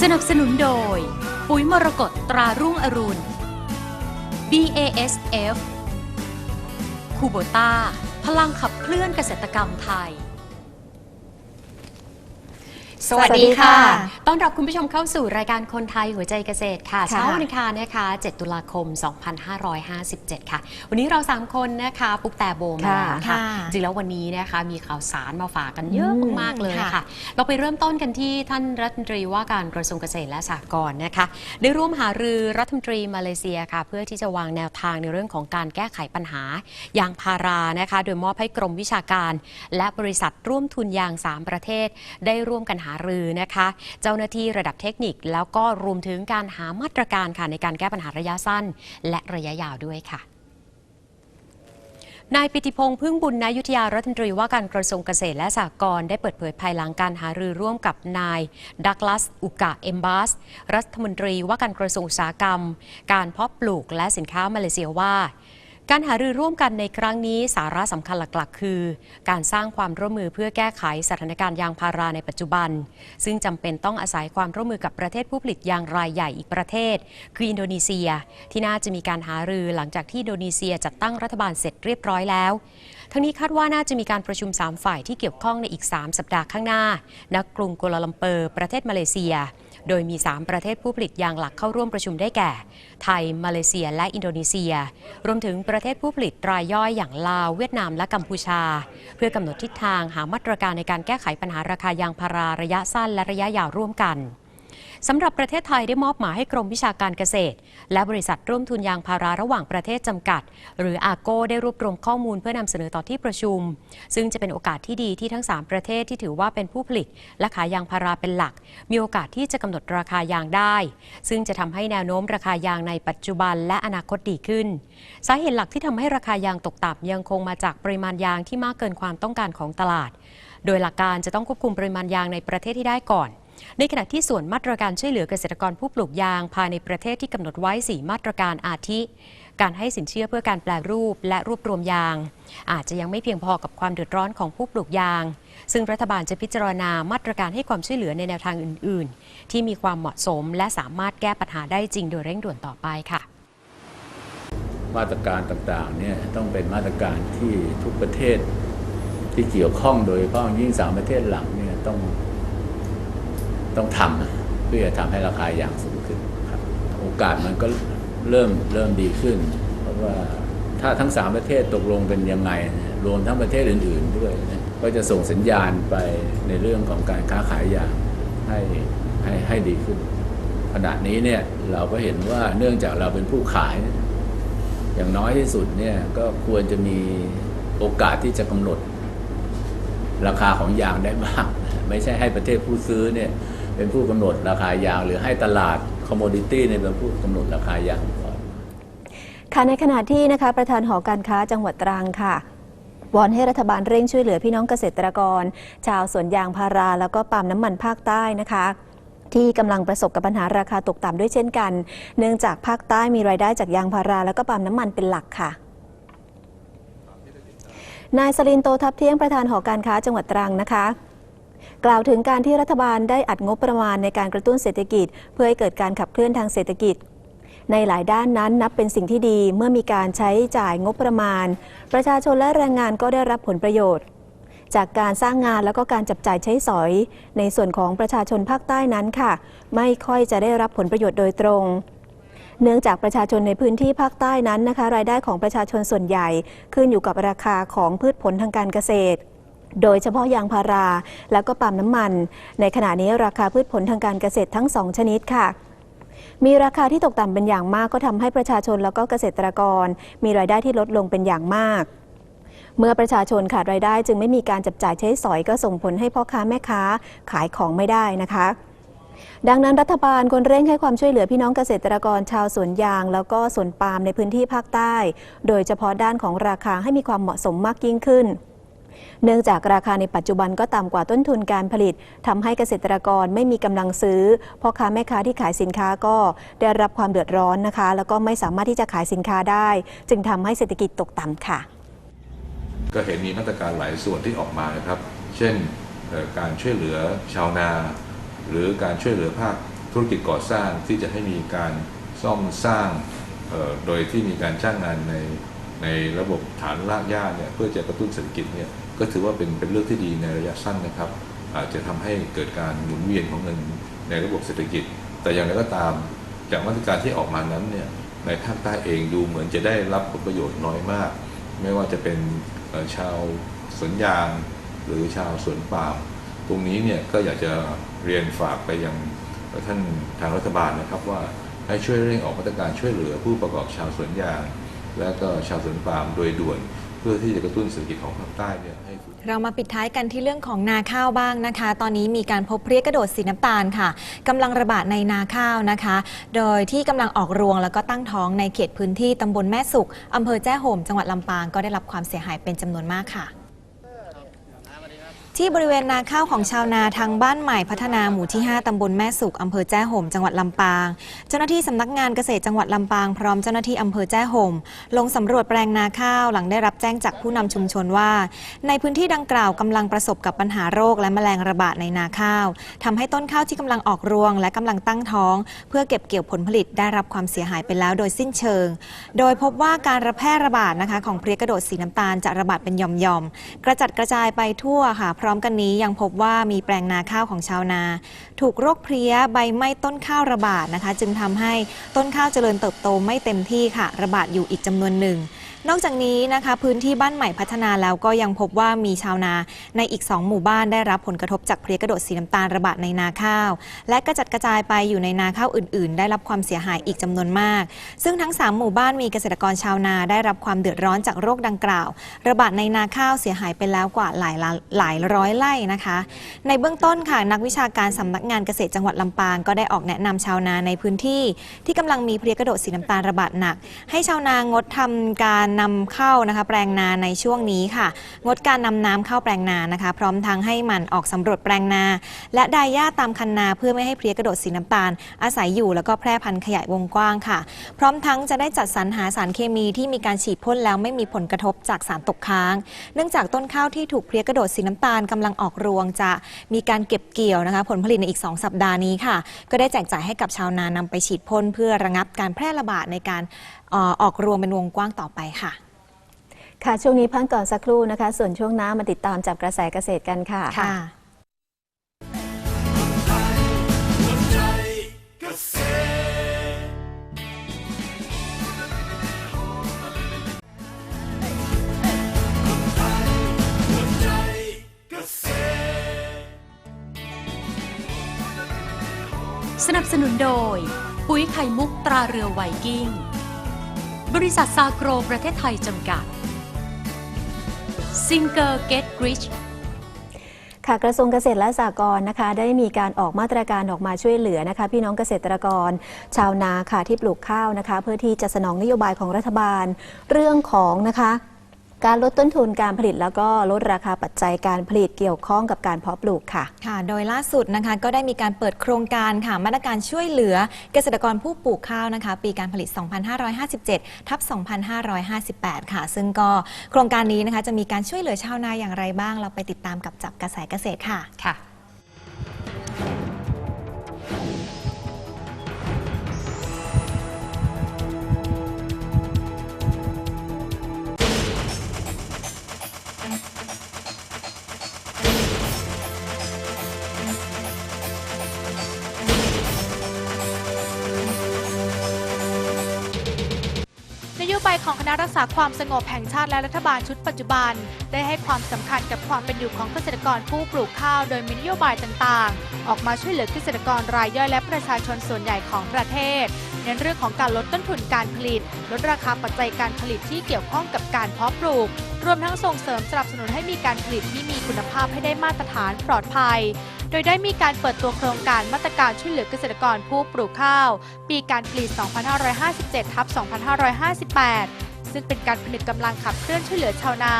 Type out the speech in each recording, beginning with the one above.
สนับสนุนโดย ปุ๋ยมรกตตรารุ่งอรุณ BASF คูโบต้าพลังขับเคลื่อนเกษตรกรรมไทย สวัสดีค่ะสวัสดีค่ะ ต้อนรับคุณผู้ชมเข้าสู่รายการคนไทยหัวใจเกษตรค่ะค่ะ เช้าวันอังคารนะคะ 7 ตุลาคม 2557 ค่ะ วันนี้เรา 3 คนนะคะ ปุ๊กแต่โบมาแล้วค่ะค่ะ จริงแล้ววันนี้นะคะ มีข่าวสารมาฝากกันเยอะอืมมากๆเลยค่ะค่ะ เราไปเริ่มต้นกันที่ท่านรัฐมนตรีว่าการกระทรวงเกษตรและสหกรณ์นะคะ ได้ร่วมหารือรัฐมนตรีมาเลเซียค่ะ เพื่อที่จะวางแนวทางในเรื่องของการแก้ไขปัญหายางพารานะคะ โดยมอบให้กรมวิชาการ และบริษัทร่วมทุนยาง 3 ประเทศ ได้ร่วมกันหารือนะคะ เจ้าหน้าที่ระดับเทคนิค แล้วก็รวมถึงการหามาตรการค่ะในการแก้ปัญหาระยะสั้น และระยะยาวด้วยค่ะนายปิติพงษ์พึ่งบุญนายุทธยารัฐมนตรีว่าการกระทรวงเกษตรและสหกรณ์ได้เปิดเผยภายหลังการหารือร่วมกับนายดักลัสอุกะเอมบาส รัฐมนตรีว่าการกระทรวงอุตสาหกรรม การเพาะปลูกและสินค้ามาเลเซียว่า การหารือร่วมกันในครั้งนี้สาระสำคัญหลักๆ คือ การสร้างความร่วมมือเพื่อแก้ไขสถานการณ์ยางพาราในปัจจุบัน ซึ่งจำเป็นต้องอาศัยความร่วมมือกับประเทศผู้ผลิตยางรายใหญ่อีกประเทศ คืออินโดนีเซีย ที่น่าจะมีการหารือหลังจากที่อินโดนีเซียจัดตั้งรัฐบาลเสร็จเรียบร้อยแล้ว ทั้งนี้คาดว่าน่าจะมีการประชุม 3 ฝ่ายที่เกี่ยวข้องในอีก 3 สัปดาห์ข้างหน้าณกรุงกัวลาลัมเปอร์ประเทศมาเลเซีย โดยมี 3 ประเทศผู้ผลิตยางหลักเข้าร่วมประชุมได้แก่ ไทย มาเลเซีย และอินโดนีเซีย รวมถึงประเทศผู้ผลิตรายย่อยอย่างลาว เวียดนามและกัมพูชา เพื่อกำหนดทิศทางหามาตรการในการแก้ไขปัญหาราคายางพาราระยะสั้นและระยะยาวร่วมกัน สำหรับประเทศไทยได้มอบหมายให้กรมวิชาการเกษตร และบริษัทร่วมทุนยางพาราระหว่างประเทศจำกัด หรืออาโก้ได้รวบรวมข้อมูลเพื่อนำเสนอต่อที่ประชุม ซึ่งจะเป็นโอกาสที่ดีที่ทั้ง 3 ประเทศที่ถือว่าเป็นผู้ผลิต และขายยางพาราเป็นหลัก มีโอกาสที่จะกำหนดราคายางได้ ซึ่งจะทำให้แนวโน้มราคายางในปัจจุบันและอนาคตดีขึ้น สาเหตุหลักที่ทำให้ราคายางตกต่ำยังคงมาจากปริมาณยางที่มากเกินความต้องการของตลาด โดยหลักการจะต้องควบคุมปริมาณยางในประเทศที่ได้ก่อน ในขณะที่ส่วนมาตรการช่วยเหลือเกษตรกรผู้ปลูกยาง ภายในประเทศที่กำหนดไว้ 4 มาตรการอาทิ การให้สินเชื่อเพื่อการแปลรูปและรวบรวมยาง อาจจะยังไม่เพียงพอกับความเดือดร้อนของผู้ปลูกยาง ซึ่งรัฐบาลจะพิจารณามาตรการให้ความช่วยเหลือในแนวทางอื่น ๆ ที่มีความเหมาะสม และสามารถแก้ปัญหาได้จริงโดยเร่งด่วนต่อไปค่ะมาตรการต่างๆเนี่ยต้องเป็นมาตรการที่ทุกประเทศที่เกี่ยวข้องโดยเฉพาะยิ่งสามประเทศหลังเนี่ยต้อง ต้องทำเพื่อทำให้ราคายางสูงขึ้นครับโอกาสมันก็เริ่มเริ่มดีขึ้น เพราะว่าถ้าทั้งสามประเทศตกลงเป็นยังไง รวมทั้งประเทศอื่น ๆ ด้วยนะก็จะส่งสัญญาณไปในเรื่องของการค้าขายยางให้ให้ให้ดีขึ้น ขณะนี้เนี่ยเราก็เห็นว่าเนื่องจากเราเป็นผู้ขาย อย่างน้อยที่สุดเนี่ยก็ควรจะมีโอกาสที่จะกำหนด ราคาของยางได้บ้างไม่ใช่ให้ประเทศผู้ซื้อเนี่ย เป็นผู้กำหนดราคายาง หรือให้ตลาดคอมมดิตี้เนี่ยเป็นผู้กำหนดราคายางก่อนค่ะในขณะที่นะคะประธานหอการค้าจังหวัดตรังค่ะวอนให้รัฐบาลเร่งช่วยเหลือพี่น้องเกษตรกร ชาวสวนยางพาราแล้วก็ปาล์มน้ำมันภาคใต้นะคะ ที่กำลังประสบกับปัญหาราคาตกต่ำด้วยเช่นกัน เนื่องจากภาคใต้มีรายได้จากยางพารา แล้วก็ปาล์มน้ำมันเป็นหลักค่ะนายสลินโตทับเที่ยงประธานหอการค้าจังหวัดตรังนะคะ กล่าวถึงการที่รัฐบาลได้อัดงบประมาณในการกระตุ้นเศรษฐกิจ เพื่อให้เกิดการขับเคลื่อนทางเศรษฐกิจ ในหลายด้านนั้นนับเป็นสิ่งที่ดีเมื่อมีการใช้จ่ายงบประมาณ ประชาชนและแรงงานก็ได้รับผลประโยชน์ จากการสร้างงานแล้วก็การจับจ่ายใช้สอย ในส่วนของประชาชนภาคใต้นั้นค่ะ ไม่ค่อยจะได้รับผลประโยชน์โดยตรงเนื่องจากประชาชนในพื้นที่ภาคใต้นั้นนะคะ รายได้ของประชาชนส่วนใหญ่ ขึ้นอยู่กับราคาของพืชผลทางการเกษตร โดยเฉพาะยางพารา แล้วก็ปาล์มน้ำมัน ในขณะนี้ราคาพืชผลทางการเกษตรทั้งสองชนิดค่ะ มีราคาที่ตกต่ำเป็นอย่างมากก็ทำให้ประชาชนแล้วก็เกษตรกร มีรายได้ที่ลดลงเป็นอย่างมากเมื่อประชาชนขาดรายได้จึงไม่มีการจับจ่ายใช้สอยก็ส่งผลให้พ่อค้าแม่ค้าขายของไม่ได้นะคะ ดังนั้นรัฐบาลควรเร่งให้ความช่วยเหลือพี่น้องเกษตรกรชาวสวนยาง แล้วก็สวนปาล์มในพื้นที่ภาคใต้ โดยเฉพาะด้านของราคาให้มีความเหมาะสมมากยิ่งขึ้น เนื่องจากราคาในปัจจุบันก็ต่ำกว่าต้นทุนการผลิตทำให้เกษตรกรไม่มีกำลังซื้อพ่อค้าแม่ค้าที่ขายสินค้าก็ได้รับความเดือดร้อนนะคะ แล้วก็ไม่สามารถที่จะขายสินค้าได้ จึงทำให้เศรษฐกิจตกต่ำค่ะ ก็เห็นมีมาตรการหลายส่วนที่ออกมานะครับ เช่นการช่วยเหลือชาวนา หรือการช่วยเหลือภาคธุรกิจก่อสร้างที่จะให้มีการซ่อมสร้างโดยที่มีการจ้างงานใน ในระบบฐานรากหญ้าเนี่ยเพื่อจะกระตุ้นเศรษฐกิจเนี่ยก็ถือว่าเป็นเป็นเรื่องที่ดีในระยะสั้นนะครับ อาจจะทำให้เกิดการหมุนเวียนของเงินในระบบเศรษฐกิจ แต่อย่างไรก็ตามจากมาตรการที่ออกมานั้นเนี่ยในภาคใต้เองดูเหมือนจะได้รับผลประโยชน์น้อยมาก ไม่ว่าจะเป็นชาวสวนยาง หรือชาวสวนปาล์มตรงนี้เนี่ยก็อยากจะเรียนฝากไปยังท่านทางรัฐบาลนะครับว่าให้ช่วยเร่งออกมาตรการช่วยเหลือผู้ประกอบชาวสวนยาง และก็ชาวสวนปาล์มโดยด่วน เพื่อที่จะกระตุ้นเศรษฐกิจของภาคใต้เนี่ยให้ฟื้น เรามาปิดท้ายกันที่เรื่องของนาข้าวบ้างนะคะ ตอนนี้มีการพบเพลี้ยกระโดดสีน้ำตาลค่ะกำลังระบาดในนาข้าวนะคะ โดยที่กำลังออกรวงแล้วก็ตั้งท้องในเขตพื้นที่ตำบลแม่สุกอำเภอแจ้ห่มจังหวัดลำปางก็ได้รับความเสียหายเป็นจำนวนมากค่ะ ที่บริเวณนาข้าวของชาวนาทางบ้านใหม่พัฒนาหมู่ที่ 5 ตำบลแม่สุขอำเภอแจ้ห่ม จังหวัดลำปาง เจ้าหน้าที่สำนักงานเกษตรจังหวัดลำปาง พร้อมเจ้าหน้าที่อำเภอแจ้ห่ม ลงสำรวจแปลงนาข้าวหลังได้รับแจ้งจากผู้นำชุมชนว่า ในพื้นที่ดังกล่าวกำลังประสบกับปัญหาโรคและแมลงระบาดในนาข้าวทำให้ต้นข้าวที่กำลังออกรวง และกำลังตั้งท้อง เพื่อเก็บเกี่ยวผลผลิตได้รับความเสียหายไปแล้วโดยสิ้นเชิง โดยพบว่าการระแพร่ระบาดนะคะของเพลี้ยกระโดดสีน้ำตาลจะระบาดเป็นหย่อมๆกระจัดกระจายไปทั่วค่ะพร้อมกันนี้ยังพบว่ามีแปลงนาข้าวของชาวนา ถูกโรคเพลี้ยใบไม้ต้นข้าวระบาดนะคะ จึงทำให้ต้นข้าวเจริญเติบโตไม่เต็มที่ค่ะ ระบาดอยู่อีกจำนวนหนึ่ง นอกจากนี้นะคะพื้นที่บ้านใหม่พัฒนาแล้วก็ยังพบว่ามีชาวนาในอีก 2 หมู่บ้านได้รับผลกระทบจากเพลี้ยกระโดดสีน้ำตาลระบาดในนาข้าว และกระจัดกระจายไปอยู่ในนาข้าวอื่น ๆ ได้รับความเสียหายอีกจำนวนมาก ซึ่งทั้ง 3 หมู่บ้านมีเกษตรกรชาวนาได้รับความเดือดร้อนจากโรคดังกล่าว ระบาดในนาข้าวเสียหายไปแล้วกว่าหลายล้านหลายร้อยไร่นะคะ ในเบื้องต้นค่ะนักวิชาการสำนักงานเกษตรจังหวัดลำปางก็ได้ออกแนะนำชาวนาในพื้นที่ ที่กำลังมีเพลี้ยกระโดดสีน้ำตาลระบาดหนัก ให้ชาวนางดทำการนำเข้านะคะแปลงนาในช่วงนี้ค่ะ งดการนำน้ำเข้าแปลงนานะคะ พร้อมทั้งให้มันออกสำรวจแปลงนา และดายหญ้าตามคันนาเพื่อไม่ให้เพลี้ยกระโดดสีน้ำตาล อาศัยอยู่แล้วก็แพร่พันธุ์ขยายวงกว้างค่ะ พร้อมทั้งจะได้จัดสรรหาสารเคมีที่มีการฉีดพ่นแล้วไม่มีผลกระทบจากสารตกค้าง เนื่องจากต้นข้าวที่ถูกเพลี้ยกระโดดสีน้ำตาลกำลังออกรวงจะมีการเก็บเกี่ยวนะคะ ผลผลิตในอีก 2 สัปดาห์นี้ค่ะ ก็ได้แจกจ่ายให้กับชาวนานำไปฉีดพ่นเพื่อระงับการแพร่ระบาดในการ อ่อออกรวงเป็นวงกว้างต่อไปค่ะ ค่ะ ช่วงนี้พักก่อนสักครู่นะคะ ส่วนช่วงหน้ามาติดตามจับกระแสเกษตรกันค่ะค่ะสนับสนุนโดย ปุ๋ยไข่มุกตราเรือไวกิ้ง บริษัทซาโกรประเทศไทยจำกัดซิงเกอร์เกตกริชค่ะกระทรวงเกษตรและสหกรณ์นะคะ ได้มีการออกมาตรการออกมาช่วยเหลือนะคะ พี่น้องเกษตรกร ชาวนาค่ะที่ปลูกข้าวนะคะ เพื่อที่จะสนองนโยบายของรัฐบาลเรื่องของนะคะ การลดต้นทุนการผลิตแล้วก็ลดราคาปัจจัยการผลิตเกี่ยวข้องกับการเพาะปลูกค่ะ ค่ะ โดยล่าสุดนะคะก็ได้มีการเปิดโครงการค่ะมาตรการช่วยเหลือเกษตรกรผู้ปลูกข้าวนะคะ ปีการผลิต 2557 ทับ 2558 ค่ะ ซึ่งก็โครงการนี้นะคะจะมีการช่วยเหลือชาวนาอย่างไรบ้าง เราไปติดตามกับจับกระแสเกษตรค่ะ ค่ะ ของคณะรักษาความสงบแห่งชาติและรัฐบาลชุดปัจจุบัน ได้ให้ความสำคัญกับความเป็นอยู่ของเกษตรกรผู้ปลูกข้าวโดยมีนโยบายต่างๆ ออกมาช่วยเหลือเกษตรกรรายย่อยและประชาชนส่วนใหญ่ของประเทศ เน้นเรื่องของการลดต้นทุนการผลิต ลดราคาปัจจัยการผลิตที่เกี่ยวข้องกับการเพาะปลูก รวมทั้งส่งเสริมสนับสนุนให้มีการผลิตที่มีคุณภาพให้ได้มาตรฐานปลอดภัย โดยได้มีการเปิดตัวโครงการมาตรการช่วยเหลือเกษตรกรผู้ปลูกข้าว ปีการผลิต 2557ทับ2558ซึ่งเป็นการผนึกกำลังขับเคลื่อนช่วยเหลือชาวนา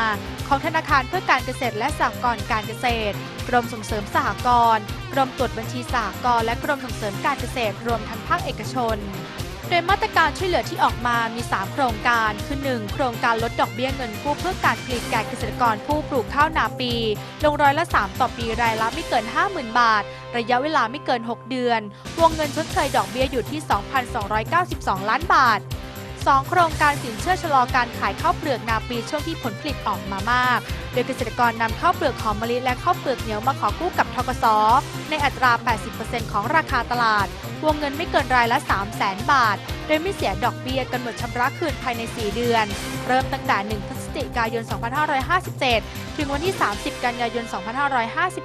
ของธนาคารเพื่อการเกษตรและสหกรณ์การเกษตร กรมส่งเสริมสหกรณ์ กรมตรวจบัญชีสหกรณ์และกรมส่งเสริมการเกษตรรวมทั้งภาคเอกชน ดยมาตรการช่วยเหลือที่ออกมามี 3 โครงการ คือ 1 โครงการลดดอกเบี้ยเงินกู้เพื่อการผลิตแก่เกษตรกรผู้ปลูกข้าวนาปี ลงร้อยละ 3 ต่อปีรายละไม่เกิน 50,000 บาท ระยะเวลาไม่เกิน 6 เดือน วงเงินชดเชยดอกเบี้ยอยู่ที่ 2,292 ล้านบาท 2 โครงการสินเชื่อชะลอการขายข้าวเปลือกนาปีช่วงที่ผลผลิตออกมามาก โดยเกษตรกรนำข้าวเปลือกหอมมะลิและข้าวเปลือกเหนียวมาขอกู้กับทกส ในอัตรา 80%ของราคาตลาด วงเงินไม่เกินรายละ 3 0 0 0 0 0บาท โดยไม่เสียดอกเบี้ยกำหนดชำระคืนภายใน 4 เดือน เริ่มตั้งแต่ 1 พฤศจิกายน 2557 ถึงวันที่ 30 กันยายน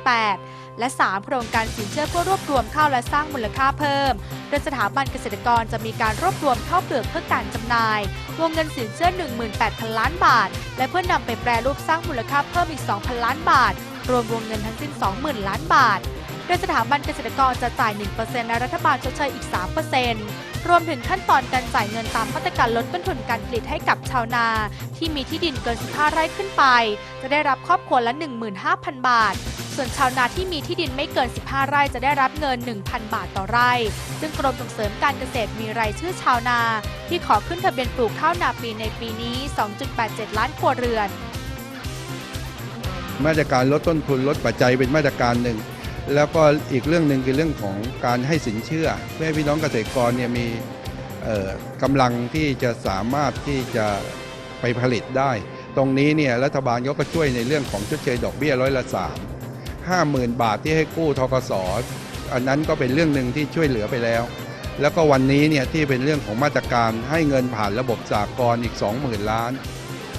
2558 และ 3 โครงการสินเชื่อเพื่อรวบรวมข้าวและสร้างมูลค่าเพิ่ม โดยสถาบันเกษตรกรจะมีการรวบรวมข้าวเปลือกเพื่อการจำหน่าย วงเงินสินเชื่อ 18,000 ล้านบาท และเพื่อนำไปแปรรูปสร้างมูลค่าเพิ่มอีก 2,000 ล้านบาท รวมวงเงินทั้งสิ้น 20,000 ล้านบาท โดยสถาบันเกษตรกรจะจ่าย 1%และรัฐบาลชดเชยอีก 3%รวมถึงขั้นตอนการจ่ายเงินตามมาตรการลดต้นทุนการผลิตให้กับชาวนา ที่มีที่ดินเกิน 15 ไร่ขึ้นไป จะได้รับครอบครัวละ 15,000 บาท ส่วนชาวนาที่มีที่ดินไม่เกิน 15 ไร่จะได้รับเงิน 1,000 บาทต่อไร่ ซึ่งกรมส่งเสริมการเกษตรมีรายชื่อชาวนา ที่ขอขึ้นทะเบียนปลูกข้าวนาปีในปีนี้ 2.87 ล้านครัวเรือน มาตรการลดต้นทุนลดปัจจัยเป็นมาตรการหนึ่ง แล้วก็อีกเรื่องหนึ่งคือเรื่องของการให้สินเชื่อ เพื่อให้พี่น้องเกษตรกรเนี่ยมีกำลังที่จะสามารถที่จะไปผลิตได้ ตรงนี้เนี่ยรัฐบาลก็ช่วยในเรื่องของชดเชยดอกเบี้ยร้อยละสาม ห้าหมื่นบาทที่ให้กู้ทกสอันนั้นก็เป็นเรื่องหนึ่งที่ช่วยเหลือไปแล้ว แล้วก็วันนี้เนี่ยที่เป็นเรื่องของมาตรการให้เงินผ่านระบบสากลอีก 20,000 ล้าน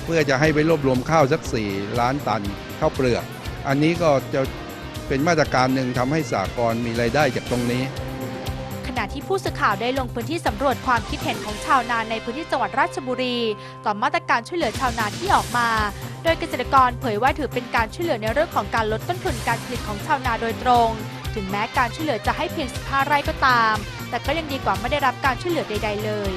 เพื่อจะให้ไปรวบรวมข้าวสัก 4 ล้านตันข้าวเปลือก อันนี้ก็จะเป็นมาตรการหนึ่งทำให้สากลมีรายได้จากตรงนี้ขณะที่ผู้สื่อข่าวได้ลงพื้นที่สำรวจความคิดเห็นของชาวนาในพื้นที่จังหวัดราชบุรี ต่อมาตรการช่วยเหลือชาวนาที่ออกมา ดยเกษตรกรเผยว่าถือเป็นการช่วยเหลือในเรื่องของการลดต้นทุนการผลิตของชาวนาโดยตรง ถึงแม้การช่วยเหลือจะให้เพียง 15 ไร่ก็ตาม แต่ก็ยังดีกว่าไม่ได้รับการช่วยเหลือใด ๆ เลย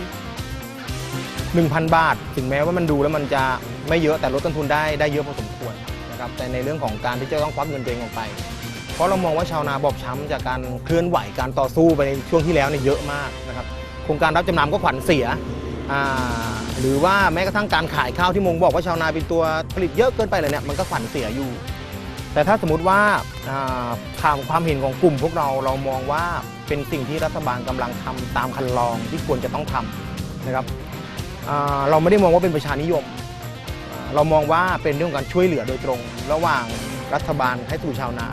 1,000 บาท ถึงแม้ว่ามันดูแล้วมันจะไม่เยอะแต่ลดต้นทุนได้ได้เยอะพอสมควรนะครับแต่ในเรื่องของการที่จะต้องควักเงินตัวเองออกไป เพราะเรามองว่าชาวนาบอบช้ำจากการเคลื่อนไหวการต่อสู้ไปในช่วงที่แล้วเนี่ยเยอะมากนะครับโครงการรับจำนำก็ขวัญเสีย หรือว่าแม้กระทั่งการขายข้าวที่มงบอกว่าชาวนาเป็นตัวผลิตเยอะเกินไปเลยเนี่ยมันก็ขวัญเสียอยู่ แต่ถ้าสมมติว่าอ่าทางความเห็นของกลุ่มพวกเราเรามองว่าเป็นสิ่งที่รัฐบาลกำลังทำตามคันลองที่ควรจะต้องทำนะครับเราไม่ได้มองว่าเป็นประชานิยม เรามองว่าเป็นเรื่องของการช่วยเหลือโดยตรง ระหว่างรัฐบาลให้สู่ชาวนา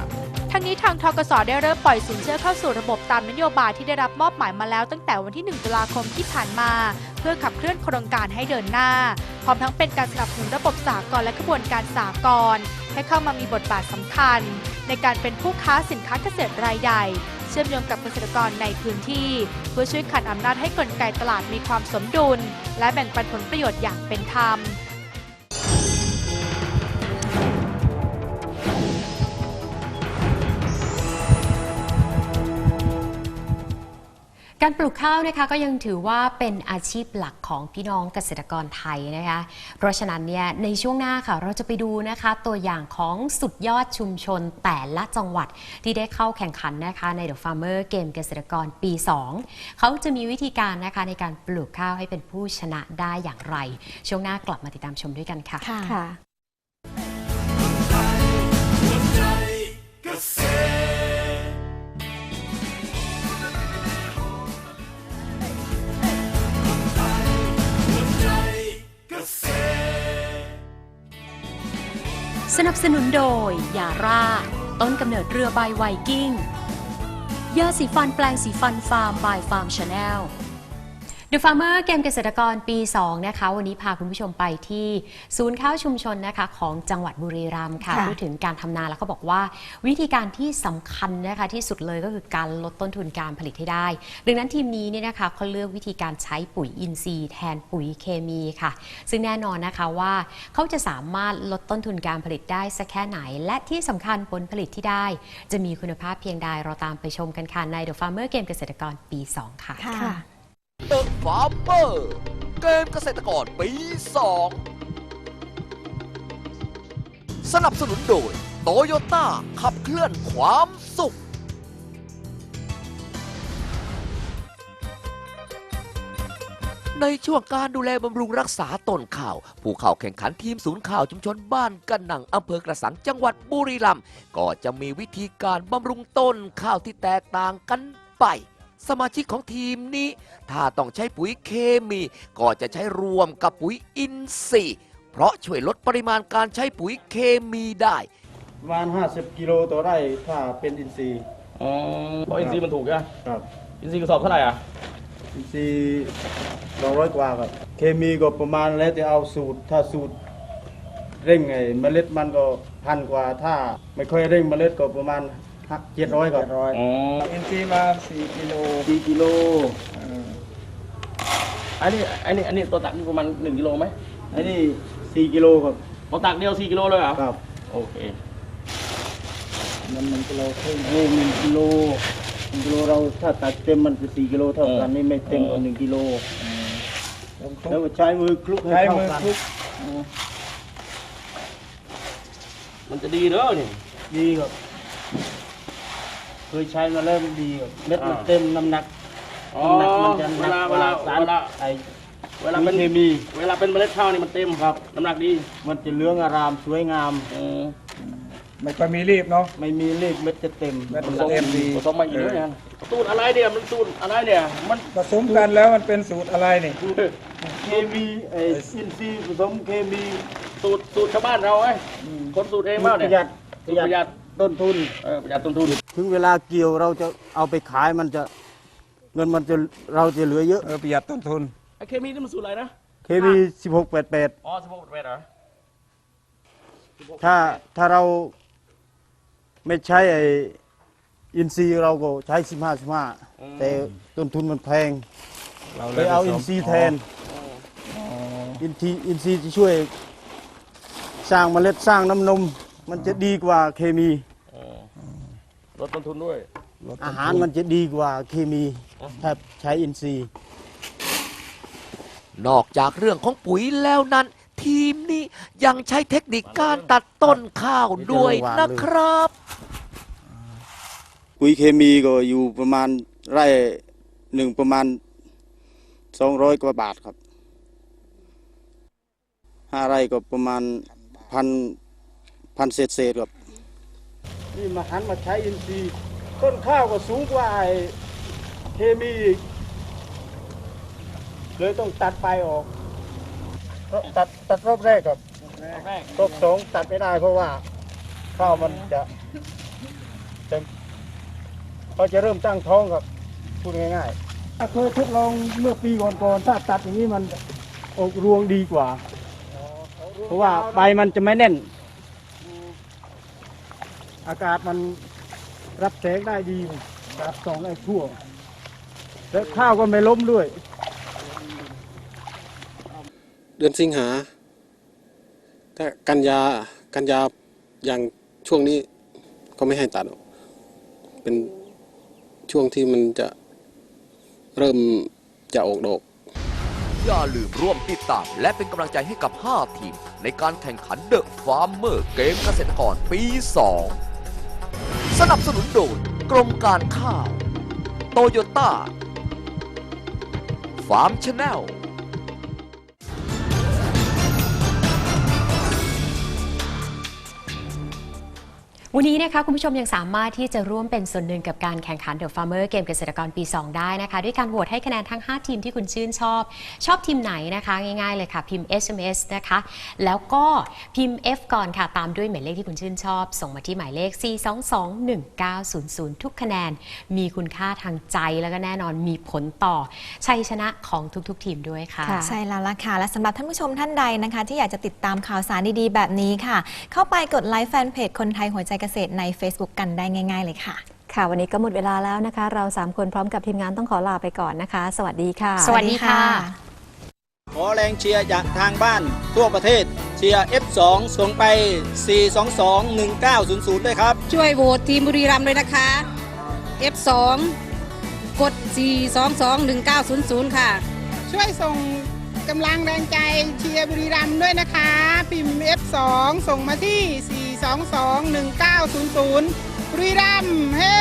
ทั้งนี้ทางทกสได้เริ่มปล่อยสินเชื่อเข้าสู่ระบบตามนโยบายที่ได้รับมอบหมายมาแล้วตั้งแต่วันที่ 1 ตุลาคมที่ผ่านมา เพื่อขับเคลื่อนโครงการให้เดินหน้า พร้อมทั้งเป็นการสนับสนุนระบบสากลและกระบวนการสากลให้เข้ามามีบทบาทสำคัญ ในการเป็นผู้ค้าสินค้าเกษตรรายใหญ่เชื่อมโยงกับเกษตรกรในพื้นที่ เพื่อช่วยขันอำนาจให้กลไกตลาดมีความสมดุล และแบ่งปันผลประโยชน์อย่างเป็นธรรม การปลูกข้าวนะคะก็ยังถือว่าเป็นอาชีพหลักของพี่น้องเกษตรกรไทยนะคะ เพราะฉะนั้นเนี่ยในช่วงหน้าค่ะเราจะไปดูนะคะ ตัวอย่างของสุดยอดชุมชนแต่ละจังหวัดที่ได้เข้าแข่งขันนะคะใน The Farmer เกมเกษตรกรปี 2 เขาจะมีวิธีการนะคะในการปลูกข้าวให้เป็นผู้ชนะได้อย่างไร ช่วงหน้ากลับมาติดตามชมด้วยกันค่ะ สนับสนุนโดย ยาร่า ต้นกำเนิดเรือใบไวกิ้งยาสีฟันแปลงสีฟันฟาร์มบายฟาร์มชาแนล The Farmer เกมเกษตรกรปี 2 นะคะ วันนี้พาคุณผู้ชมไปที่ศูนย์ข้าวชุมชนนะคะของจังหวัดบุรีรัมย์ค่ะค่ะ พูดถึงการทำนาแล้วเขาบอกว่า วิธีการที่สำคัญนะคะที่สุดเลยก็คือการลดต้นทุนการผลิตให้ได้ ดังนั้นทีมนี้เนี่ยนะคะเขาเลือกวิธีการใช้ปุ๋ยอินทรีย์แทนปุ๋ยเคมีค่ะ ซึ่งแน่นอนนะคะว่าเขาจะสามารถลดต้นทุนการผลิตได้สักแค่ไหน และที่สำคัญผลผลิตที่ได้ จะมีคุณภาพเพียงใดเราตามไปชมกันค่ะใน The Farmer เกมเกษตรกรปี 2 ค่ะ ค่ะ เดอะฟาร์มเมอร์เกมเกษตรกรปี 2 สนับสนุนโดยโตโยต้าขับเคลื่อนความสุข ในช่วงการดูแลบำรุงรักษาต้นข้าว ผู้เข้าแข่งขันทีมศูนย์ข่าวชุมชนบ้านกันหนังอำเภอกระสังจังหวัดบุรีรัมย์ก็จะมีวิธีการบำรุงต้นข้าวที่แตกต่างกันไป สมาชิกของทีมนี้ ถ้าต้องใช้ปุ๋ยเคมี ก็จะใช้รวมกับปุ๋ยอินทรีย์ เพราะช่วยลดปริมาณการใช้ปุ๋ยเคมีได้ ประมาณ 50 กิโลต่อไร่ถ้าเป็นอินทรีย์อ๋อเพราะอินทรีย์มันถูกใช่ไหมครับ อินทรีย์กระสอบเท่าไหร่อะอินทรีย์200กว่าครับ เคมีก็ประมาณแล้วแต่เอาสูตรถ้าสูตรเร่งไอ้เมล็ดมันก็พันกว่าถ้า ไม่ค่อยเร่งเมล็ดก็ประมาณ เจ็ดร้อยครับอ๋ออินทรีย์มา4กิโล4กิโลอันนี้อันนี้อันนี้ตัวตักนี่ประมาณ1กิโลไหมอันนี้4กิโลครับตัวตักเดียว4กิโลเลยเหรอครับโอเคมันมันกิโลครึ่งโอ้หนึ่งกิโลหนึ่งกิโลเราถ้าตัดเต็มมันคือ4กิโลเท่ากันนี่ไม่เต็มกว่า1กิโลแล้วใช้มือคลุกให้เข้ากันมันจะดีเด้อนี่ดีครับ เคยใช้มาแล้วมันดีครับเม็ดมันอ่าเต็มน้ำหนักอ๋อน้ำหนักมันจะหเวนักลากเวว่าลาสารเวลา ไอเวลาเป็นเคมี เวลาเป็นเมล็ดข้าวนี่มันเต็มครับ น้ำหนักดีมันจะเหลื้องอารามสวยงามอืมไม่ค่อยมีรีบเนาะ ไม่มีรีบเม็ดจะเต็มผสมผสมมาอีกด้วยนะสูตรอะไรเนี่ยมันสูตรอะไรเนี่ย มันผสมกันแล้วมันเป็นสูตรอะไรนี่เคมีไออินทรีย์ผสมเคมีสูตรสูตรชาวบ้านเราไอ้คนสูตรเองบ้างปเนี่ยระหยัดสูตรประหยัด ต้นทุนเออประหยัดต้นทุน ถึงเวลาเกี่ยวเราจะเอาไปขายมันจะเงินมันจะเราจะเหลือเยอะประหยัดต้นทุนไอ้เคมีนี่มันสูตรอะไรนะเคมี16 88อ๋อสิบหกเปอร์เหรอถ้าถ้าเราไม่ใช้ไออินทรีย์เราก็ใช้สิบห้าสิบห้าแต่ต้นทุนมันแพงไปเอาอินทรีย์แทนอินทรีย์อินทรีย์จะช่วย สร้างเมล็ดสร้างน้ำนม มันจะดีกว่าเคมี ลดต้นทุนด้วยอาหารมันจะดีกว่าเคมีถ้าใช้อินทรีย์ นอกจากเรื่องของปุ๋ยแล้วนั้น ทีมนี้ยังใช้เทคนิคการตัดต้นข้าวด้วยนะครับ ปุ๋ยเคมีก็อยู่ประมาณไร่หนึ่งประมาณสองร้อยกว่าบาทครับห้าไร่ก็ประมาณพันพันเศษเศษครับ นี่มาหันมาใช้อินทรีย์ต้นข้าวก็สูงกว่าไอ้เคมีอีกเลยต้องตัดไปออกตัดตัดรอบแรกครับรอบสองตัดไม่ได้เพราะว่า ข้าวมันจะจะเขาจะเริ่มตั้งท้องครับพูดง่ายๆเคยทดลองเมื่อปีก่อนๆถ้าตัดอย่างนี้มันออกรวงดีกว่า เพราะว่าใบมันจะไม่แน่น อากาศมันรับแสงได้ดีอากาศส่องได้ทั่ว แล้วข้าวก็ไม่ล้มด้วย เดือนสิงหาถ้ากันยากันยาอย่างช่วงนี้ก็ไม่ให้ตัดหรอกเป็นช่วงที่มันจะเริ่มจะออกดอกอย่าลืมร่วมติดตามและเป็นกำลังใจให้กับ 5 ทีม ในการแข่งขันเดอะฟาร์มเมอร์เกมเกษตรกรปี 2 สนับสนุนโดยกรมการข้าว โตโยต้า ฟาร์มชาแนล วันนี้นะคะคุณผู้ชมยังสามารถที่จะร่วมเป็นส่วนหนึ่งกับการแข่งขัน The Farmer เกมเกษตรกรปี 2 ได้นะคะ ด้วยการโหวตให้คะแนนทั้ง 5 ทีมที่คุณชื่นชอบ ชอบทีมไหนนะคะ ง่ายๆเลยค่ะ พิมพ์ SMS นะคะ แล้วก็พิมพ์ F ก่อนค่ะ ตามด้วยหมายเลขที่คุณชื่นชอบ ส่งมาที่หมายเลข 4221900 ทุกคะแนน มีคุณค่าทางใจแล้วก็แน่นอนมีผลต่อชัยชนะของทุกๆ ทีมด้วยค่ะ ใช่แล้วล่ะค่ะ และสำหรับท่านผู้ชมท่านใดนะคะ ที่อยากจะติดตามข่าวสารดีๆ แบบนี้ค่ะ เข้าไปกดไลค์แฟนเพจคนไทยหัวใจเกษตรใน Facebook กันได้ง่าย ๆ เลยค่ะ ค่ะ วันนี้ก็หมดเวลาแล้วนะคะ เรา 3 คนพร้อมกับทีมงานต้องขอลาไปก่อนนะคะ สวัสดีค่ะ สวัสดีค่ะ ขอแรงเชียร์จากทางบ้านทั่วประเทศเชียร์ F2 ส่งไป 4221900 ด้วยครับ ช่วยโหวตทีมบุรีรัมย์ด้วยนะคะ F2 กด 4221900 ค่ะ ช่วยส่งกำลังแรงใจเชียร์บุรีรัมย์ด้วยนะคะ พิมพ์ F2 ส่งมาที่ 4221900บุรีรัมย์เฮ้